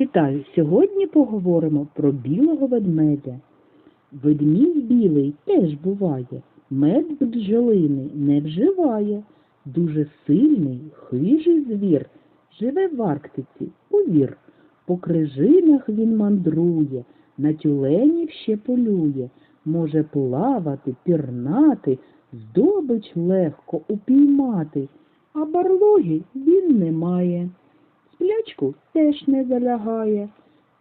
Вітаю! Сьогодні поговоримо про білого ведмедя. Ведмідь білий теж буває, мед бджолини не вживає. Дуже сильний, хижий звір, живе в Арктиці, повір. По крижинах він мандрує, на тюленів ще полює, може плавати, пірнати, здобич легко упіймати, а барлоги він не має. Сплячку теж не залягає,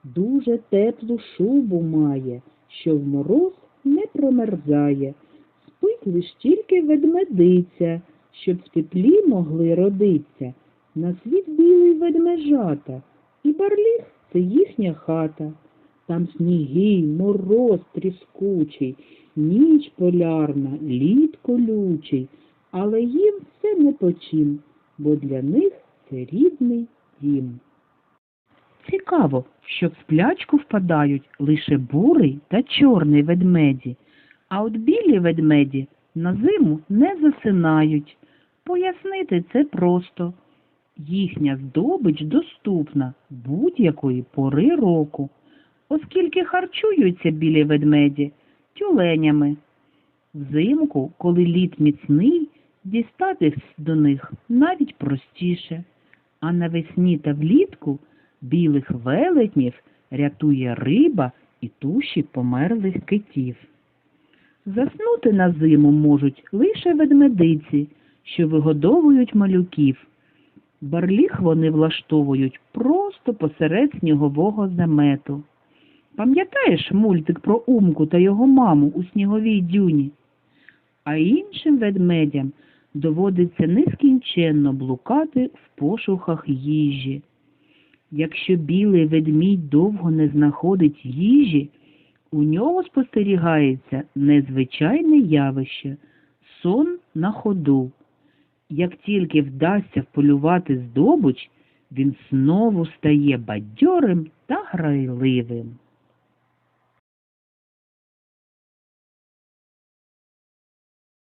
дуже теплу шубу має, що в мороз не промерзає. Спить лиш тільки ведмедиця, щоб в теплі могли родиться. На світ білий ведмежата, і барліг це їхня хата. Там сніги, мороз тріскучий, ніч полярна, лід колючий, але їм це не по чим, бо для них це рідний дім. Цікаво, що в сплячку впадають лише бурий та чорний ведмеді, а от білі ведмеді на зиму не засинають. Пояснити це просто. Їхня здобич доступна будь-якої пори року, оскільки харчуються білі ведмеді тюленями. Взимку, коли лід міцний, дістатись до них навіть простіше, а навесні та влітку білих велетнів рятує риба і туші померлих китів. Заснути на зиму можуть лише ведмедиці, що вигодовують малюків. Барліг вони влаштовують просто посеред снігового замету. Пам'ятаєш мультик про Умку та його маму у сніговій дюні? А іншим ведмедям доводиться нескінченно блукати в пошуках їжі. Якщо білий ведмідь довго не знаходить їжі, у нього спостерігається незвичайне явище сон на ходу. Як тільки вдасться вполювати здобич, він знову стає бадьорим та грайливим.